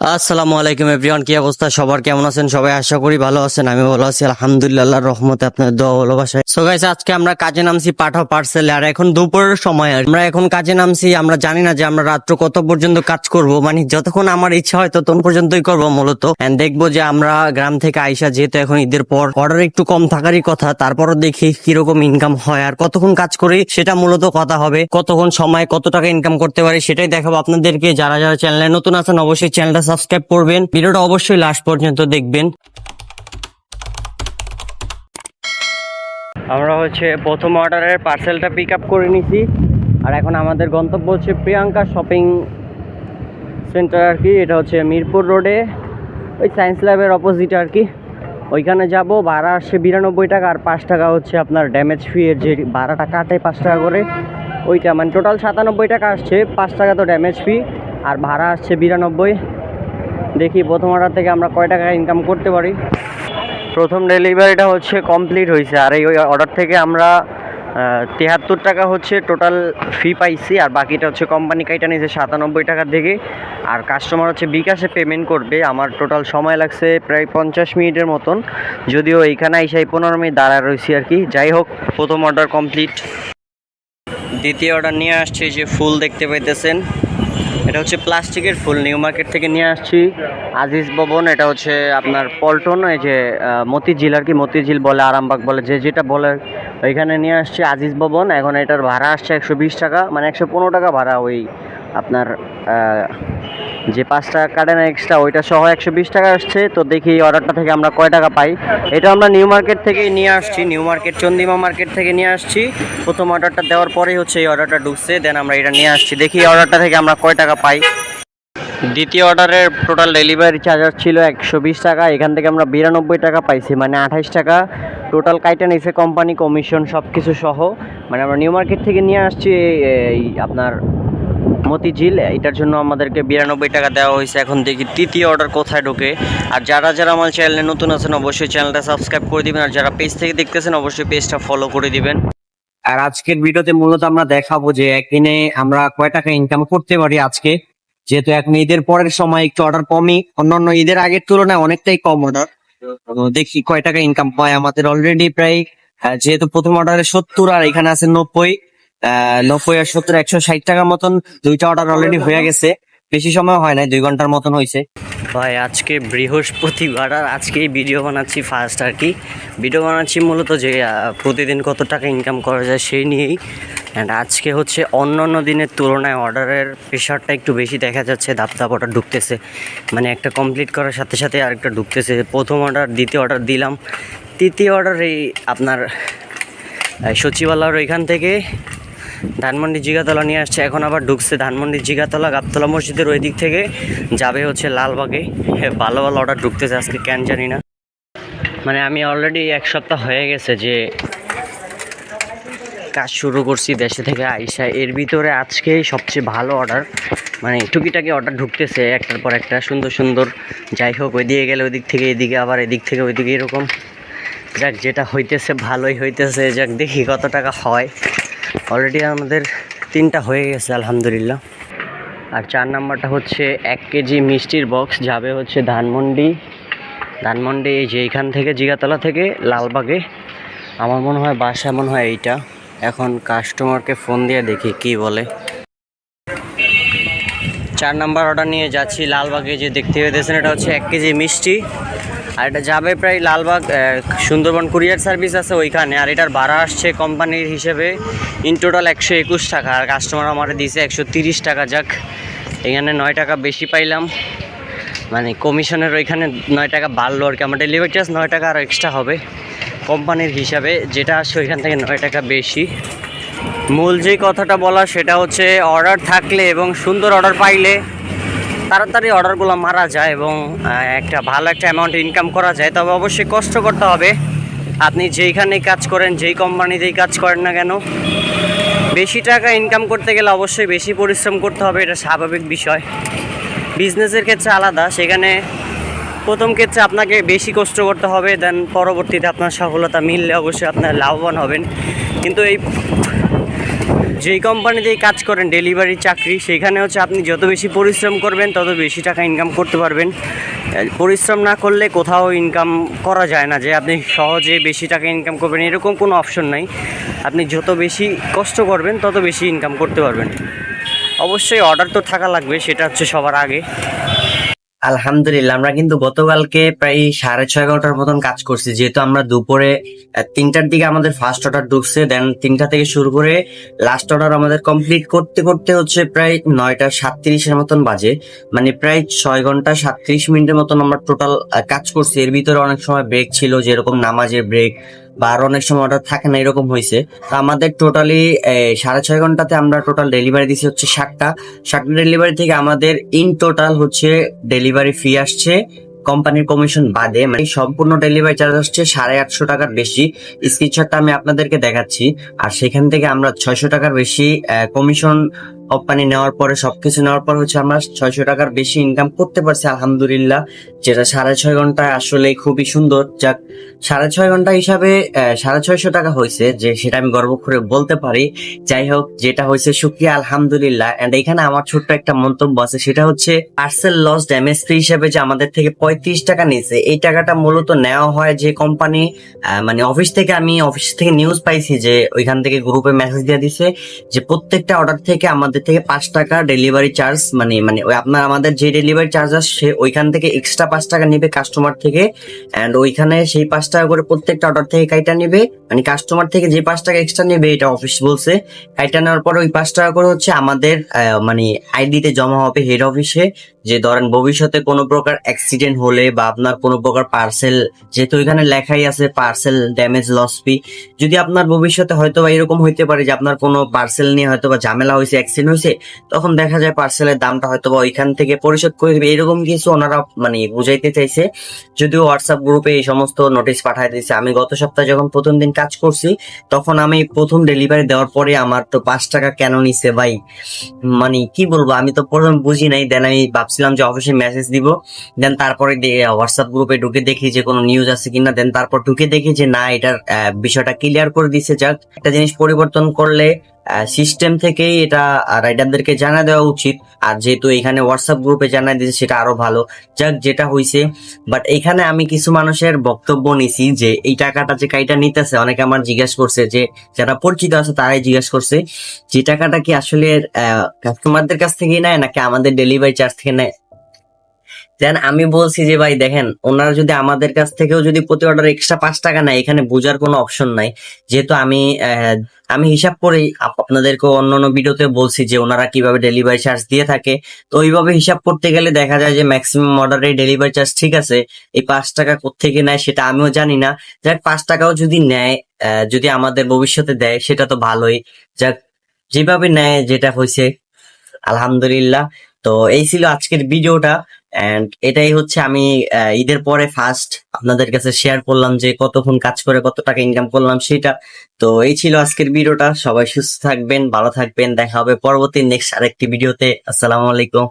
আসসালামু আলাইকুম এভরিওয়ান, কি অবস্থা? সবার কেমন আছেন? সবাই আশা করি ভালো আছেন আমি ভালো আছি। আলহামদুলিল্লাহ, রহমতে আপনার দোয়া ভালোবাসায়। সো গাইস আজকে আমরা কাজে নামছি পাঠাও পার্সেল আর এখন দুপুরের সময়। আমরা এখন কাজে নামছি, আমরা জানি না যে আমরা রাত্র কত পর্যন্ত কাজ করব। মানে যতক্ষণ আমার ইচ্ছা হয়, ততক্ষণ পর্যন্তই করব মূলত। এন্ড দেখব যে আমরা গ্রাম থেকে আইসা, যেহেতু এখন ঈদের পর অর্ডার একটু কম থাকারই কথা, তারপরও দেখি কীরকম ইনকাম হয়। আর কতক্ষণ কাজ করি, সেটা মূলত কথা হবে। কতক্ষণ সময়, কত টাকা ইনকাম করতে পারি, সেটাই দেখাবো আপনাদেরকে। যারা যারা চ্যানেলে নতুন আছেন, অবশ্যই চ্যানেলটা সাবস্ক্রাইব করবেন। ভিডিওটা অবশ্যই লাস্ট পর্যন্ত দেখবেন। আমরা হচ্ছে প্রথম অর্ডারের পার্সেলটা পিক আপ করে নিছি। আর এখন আমাদের গন্তব্য হচ্ছে প্রিয়াঙ্কা শপিং সেন্টার আর কি। এটা হচ্ছে মিরপুর রোডে ওই সায়েন্স ল্যাবের অপোজিট আর কি। ওইখানে যাব, ভাড়া আসছে বিরানব্বই টাকা আর পাঁচ টাকা হচ্ছে আপনার ড্যামেজ ফি এর যে ভাড়াটা কাটে পাঁচ টাকা করে, ওইটা মানে টোটাল সাতানব্বই টাকা আসছে, পাঁচ টাকা তো ড্যামেজ ফি আর ভাড়া আসছে বিরানব্বই। দেখি প্রথম অর্ডার থেকে আমরা কয় টাকা ইনকাম করতে পারি। প্রথম ডেলিভারিটা হচ্ছে কমপ্লিট হয়েছে আর এই অর্ডার থেকে আমরা তিয়াত্তর টাকা হচ্ছে টোটাল ফি পাইছি। আর বাকিটা হচ্ছে কোম্পানি কাইটা নিয়েছে সাতানব্বই টাকার দিকে। আর কাস্টমার হচ্ছে বিকাশে পেমেন্ট করবে। আমার টোটাল সময় লাগছে প্রায় পঞ্চাশ মিনিটের মতন। যদিও এইখানে এসে পনেরো মিনিট দাঁড়ায় রয়েছি আর কি। যাই হোক, প্রথম অর্ডার কমপ্লিট দ্বিতীয় অর্ডার নিয়ে আসছে যে ফুল দেখতে পাইতেছেন। এটা হচ্ছে প্লাস্টিকের ফুল, নিউ মার্কেট থেকে নিয়ে আসছি। আজিজ ভবন, এটা হচ্ছে আপনার পল্টন, এই যে মতিঝিল আর কি, মতিঝিল বলে, আরামবাগ বলে, যে যেটা বলে। ওইখানে নিয়ে আসছি আজিজ ভবন, এখন এটার ভাড়া আসছে একশো বিশ টাকা মানে একশো পনেরো টাকা ভাড়া ওই আপনার যে পাঁচ টাকা কাটে না এক্সট্রা ওইটা সহ একশো বিশ টাকা আসছে। তো দেখি এই অর্ডারটা থেকে আমরা কয় টাকা পাই। এটা আমরা নিউ মার্কেট থেকেই নিয়ে আসছি নিউ মার্কেট চন্দিমা মার্কেট থেকে নিয়ে আসছি। প্রথম অর্ডারটা দেওয়ার পরেই হচ্ছে এই অর্ডারটা ঢুকছে দেন আমরা এটা নিয়ে আসছি। দেখি এই অর্ডারটা থেকে আমরা কয় টাকা পাই। দ্বিতীয় অর্ডারের টোটাল ডেলিভারি চার্জার ছিল একশো বিশ টাকা, এখান থেকে আমরা বিরানব্বই টাকা পাইছি মানে আঠাইশ টাকা। টোটাল কাইটা নিছে কোম্পানি কমিশন সব কিছু সহ মানে আমরা নিউ মার্কেট থেকে নিয়ে আসছি এই, আপনার মতিঝিল এটার জন্য আমাদেরকে বিরানব্বই টাকা দেওয়া হয়েছে। এখন দেখি তৃতীয় অর্ডার কোথায় ঢোকে। আর যারা যারা আমার চ্যানেলে নতুন আছেন, অবশ্যই চ্যানেলটা সাবস্ক্রাইব করে দিবেন। আর যারা পেজ থেকে দেখতেছেন, অবশ্যই পেজটা ফলো করে দিবেন। আর আজকের ভিডিওতে মূলত আমরা দেখাবো যে একদিনে আমরা কয় টাকা ইনকাম করতে পারি আজকে। যেহেতু এখন ঈদের পরের সময় একটু অর্ডার কমই, অন্যান্য ঈদের আগের তুলনায় অনেকটাই কম অর্ডার দেখি কয় টাকা ইনকাম পায় আমাদের অলরেডি প্রায় যেহেতু প্রথম অর্ডারে সত্তর আর এখানে আছে নব্বই। নব্বই আর সত্তর একশো ষাট টাকার মতন দুইটা অর্ডার অলরেডি হয়ে গেছে। বেশি সময় হয় নাই, দুই ঘণ্টার মতন হয়েছে ভাই, আজকে বৃহস্পতিবার আর আজকেই ভিডিও বানাচ্ছি ফার্স্ট আর কি। ভিডিও বানাচ্ছি মূলত যে প্রতিদিন কত টাকা ইনকাম করা যায় সেই নিয়েই। অ্যান্ড আজকে হচ্ছে অন্য অন্য দিনের তুলনায় অর্ডারের প্রেশারটা একটু বেশি দেখা যাচ্ছে ধাপ ধাপ অর্ডার ঢুকতেছে। মানে একটা কমপ্লিট করার সাথে সাথে আরেকটা ঢুকতেছে। প্রথম অর্ডার দ্বিতীয় অর্ডার দিলাম। তৃতীয় অর্ডার এই আপনার সচিবালয়ের ওইখান থেকে ধানমন্ডি জিগাতলা নিয়ে আসছে। এখন আবার ঢুকছে ধানমন্ডি জিগাতলা গাবতলা মসজিদের ওই দিক থেকে যাবে হচ্ছে লালবাগে। হ্যাঁ, ভালো ভালো অর্ডার ঢুকতেছে আজকে কেন জানি না। মানে আমি অলরেডি এক সপ্তাহ হয়ে গেছে যে কাজ শুরু করছি দেশে থেকে আইসা। এর ভিতরে আজকেই সবচেয়ে ভালো অর্ডার মানে টুকিটাকি অর্ডার ঢুকতেছে একটার পর একটা সুন্দর সুন্দর। যাই হোক ওইদিকে গেলে ওই দিক থেকে এদিকে আবার এদিক থেকে ওইদিকে এরকম। যাক যেটা হইতেছে ভালোই হইতেছে। যাক দেখি কত টাকা হয়। অলরেডি আমাদের তিনটা হয়ে গেছে, আলহামদুলিল্লাহ। আর চার নাম্বারটা হচ্ছে এক কেজি মিষ্টির বক্স যাবে হচ্ছে ধানমন্ডি। ধানমন্ডি এই যে এইখান থেকে জিগাতলা থেকে লালবাগে। আমার মনে হয় বাসা মনে হয় এইটা। এখন কাস্টমারকে ফোন দিয়ে দেখি কি বলে। চার নাম্বার অর্ডার নিয়ে যাচ্ছি লালবাগে, যে দেখতে পেতেছেন এটা হচ্ছে এক কেজি মিষ্টি। আর এটা যাবে প্রায় লালবাগ সুন্দরবন কুরিয়ার সার্ভিস আছে ওইখানে। আর এটার ভাড়া আসছে কোম্পানির হিসেবে ইন টোটাল একশো একুশ টাকা। আর কাস্টমার আমার দিয়েছে একশো তিরিশ টাকা। যাক, এখানে নয় টাকা বেশি পাইলাম। মানে কমিশনের ওইখানে নয় টাকা বাড়লো আর কি। আমার ডেলিভারি চার্জ নয় টাকা আরও এক্সট্রা হবে কোম্পানির হিসাবে। যেটা আসছে ওইখান থেকে নয় টাকা বেশি। মূল যে কথাটা বলা, সেটা হচ্ছে অর্ডার থাকলে এবং সুন্দর অর্ডার পাইলে তাড়াতাড়ি অর্ডারগুলো মারা যায় এবং একটা ভালো একটা অ্যামাউন্ট ইনকাম করা যায়, তবে অবশ্যই কষ্ট করতে হবে। আপনি যেইখানেই কাজ করেন, যেই কোম্পানিতেই কাজ করেন না কেন, বেশি টাকা ইনকাম করতে গেলে অবশ্যই বেশি পরিশ্রম করতে হবে, এটা স্বাভাবিক বিষয়। বিজনেসের ক্ষেত্রে আলাদা, সেখানে প্রথম ক্ষেত্রে আপনাকে বেশি কষ্ট করতে হবে দেন পরবর্তীতে আপনার সফলতা মিললে অবশ্যই আপনার লাভবান হবেন। কিন্তু এই যেই কোম্পানিতেই কাজ করেন ডেলিভারি চাকরি, সেখানে হচ্ছে আপনি যত বেশি পরিশ্রম করবেন, তত বেশি টাকা ইনকাম করতে পারবেন। পরিশ্রম না করলে কোথাও ইনকাম করা যায় না, যে আপনি সহজে বেশি টাকা ইনকাম করবেন, এরকম কোনো অপশন নাই। আপনি যত বেশি কষ্ট করবেন, তত বেশি ইনকাম করতে পারবেন। অবশ্যই অর্ডার তো থাকা লাগবে, সেটা হচ্ছে সবার আগে। আলহামদুলিল্লাহ, আমরা কিন্তু গতকালকে প্রায় সাড়ে ছয় ঘণ্টার মতন কাজ করছি। যেহেতু আমরা দুপুরে তিনটার দিকে আমাদের ফার্স্ট অর্ডার ঢুকছে দেন তিনটা থেকে শুরু করে লাস্ট অর্ডার আমাদের কমপ্লিট করতে করতে হচ্ছে প্রায় নয়টা সাতত্রিশের মতন বাজে। মানে প্রায় ছয় ঘণ্টা সাতত্রিশ মিনিটের মতন আমরা টোটাল কাজ করছি। এর ভিতরে অনেক সময় ব্রেক ছিল, যেরকম নামাজের ব্রেক বা আরও অনেক সময় অর্ডার থাকে না, এরকম হয়েছে। তো আমাদের টোটালি সাড়ে ছয় ঘন্টাতে আমরা টোটাল ডেলিভারি দিছি হচ্ছে ষাটটা ষাটটা ডেলিভারি থেকে আমাদের ইন টোটাল হচ্ছে ডেলিভারি ফি আসছে কোম্পানির কমিশন বাদে মানে সম্পূর্ণ ডেলিভারি চার্জ হচ্ছে সাড়ে আটশো টাকার বেশি। স্ক্রিনশটটা আমি আপনাদেরকে দেখাচ্ছি। আর সেখান থেকে আমরা ছয়শো টাকার বেশি কমিশন কোম্পানি নেওয়ার পরে, সবকিছু নেওয়ার পর হচ্ছে আমরা ছয়শো টাকার বেশি ইনকাম করতে পারছি, আলহামদুলিল্লাহ। যেটা সাড়ে ছয় ঘন্টায় আসলে খুবই সুন্দর। যাক, সাড়ে ছয় ঘণ্টা হিসাবে সাড়ে ছয়শো টাকা হয়েছে, যে সেটা আমি গর্ব করে বলতে পারি। যাই হোক, যেটা হয়েছে সুক্রিয়া, আলহামদুলিল্লাহ। এন্ড এখানে আমার ছোট্ট একটা মন্তব্য আছে, সেটা হচ্ছে পার্সেল লস ড্যামেজ ফ্রি হিসেবে যে আমাদের থেকে পঁয়ত্রিশ টাকা নিয়েছে, এই টাকাটা মূলত নেওয়া হয় যে কোম্পানি মানে অফিস থেকে আমি অফিস থেকে নিউজ পাইছি যে ওইখান থেকে গ্রুপে মেসেজ দিয়ে দিছে যে প্রত্যেকটা অর্ডার থেকে আমাদের থেকে পাঁচ টাকা ডেলিভারি চার্জ মানে মানে ওই আপনার আমাদের যে ডেলিভারি চার্জ আসছে ওইখান থেকে এক্সট্রা পাঁচ টাকা নেবে কাস্টমার থেকে। অ্যান্ড ওইখানে সেই পাঁচ টাকা করে প্রত্যেকটা অর্ডার থেকে কাইটা নেবে। মানে কাস্টমার থেকে যে পাঁচ টাকা এক্সট্রা নেবে, এটা অফিস বলছে। কাইটা নেওয়ার পর ওই পাঁচ টাকা করে হচ্ছে আমাদের মানে আইডিতে জমা হবে হেড অফিসে যে ধরেন ভবিষ্যতে কোনো প্রকার অ্যাক্সিডেন্ট হলে বা আপনার কোনো প্রকার পার্সেল যেহেতু এখানে লেখাই আছে পার্সেল ড্যামেজ লস ফি যদি আপনার ভবিষ্যতে হয়তো বা এরকম হইতে পারে যে আপনার কোনো পার্সেল নিয়ে হয়তো বা ঝামেলা হয়েছে অ্যাক্সিডেন্ট হয়েছে তখন দেখা যায় পার্সেলের দামটা হয়তো বা ওইখান থেকে পরিশোধ করে দিবে। এরকম কিছু ওনারা মানে বুঝাইতে চাইছে। যদিও হোয়াটসঅ্যাপ গ্রুপে এই সমস্ত নোটিশ পাঠাই দিয়েছে। আমি গত সপ্তাহে যখন প্রথম দিন কাজ করছি, তখন আমি প্রথম ডেলিভারি দেওয়ার পরে আমার তো পাঁচ টাকা কেন নিছে ভাই? মানে কি বলব? আমি তো প্রথম বুঝি নাই দেন আমি ভাবছিলাম যে অফিসে মেসেজ দিব। দেন তারপরে হোয়াটসঅ্যাপ গ্রুপে ঢুকে দেখি যে কোনো নিউজ আছে কিনা। দেন তারপর ঢুকে দেখি যে না, এটার বিষয়টা ক্লিয়ার করে দিছে। যাক একটা জিনিস পরিবর্তন করলে সিস্টেম থেকেই এটা রাইডারদেরকে জানা দেওয়া উচিত। আর যেহেতু এখানে হোয়াটসঅ্যাপ গ্রুপে জানা দিয়েছে, সেটা আরও ভালো। যাক, যেটা হয়েছে বাট এখানে আমি কিছু মানুষের বক্তব্য নিছি যে, এই টাকাটা যে কাইটা নিতেছে, অনেকে আমার জিজ্ঞাসা করছে যে, যারা পরিচিত আছে, তারাই জিজ্ঞাসা করছে, যে টাকাটা কি আসলে কাস্টমারদের কাছ থেকে নেয়, নাকি আমাদের ডেলিভারি চার্জ থেকে নেয়? দেন আমি বলছি যে, ভাই, দেখেন, ওনারা যদি আমাদের কাছ থেকেও যদি প্রতি অর্ডার এক্সট্রা পাঁচ টাকা নেয়, এখানে বোঝার কোনো অপশন নাই। যেহেতু আমি আমি হিসাব করেই আপনাদেরকে অন্য অন্য ভিডিওতে বলছি যে, ওনারা কীভাবে ডেলিভারি চার্জ দিয়ে থাকে। তো ওইভাবে হিসাব করতে গেলে দেখা যায় যে ম্যাক্সিমাম অর্ডারে ডেলিভারি চার্জ ঠিক আছে, এই পাঁচ টাকা কোথেকে নেয় সেটা আমিও জানি না। যাক, পাঁচ টাকাও যদি নেয় যদি আমাদের ভবিষ্যতে দেয়, সেটা তো ভালোই। যাক, যেভাবে নেয়, যেটা হয়েছে, আলহামদুলিল্লাহ। তো এই ছিল আজকের ভিডিওটা এন্ড এটাই হচ্ছে আমি ঈদের পরে ফার্স্ট আপনাদের কাছে শেয়ার করলাম যে কতক্ষণ কাজ করে কত টাকা ইনকাম করলাম সেটা। তো এই ছিল আজকের ভিডিওটা, সবাই সুস্থ থাকবেন, ভালো থাকবেন, দেখা হবে পরবর্তী নেক্সট আরেকটি ভিডিওতে, আসসালামু আলাইকুম।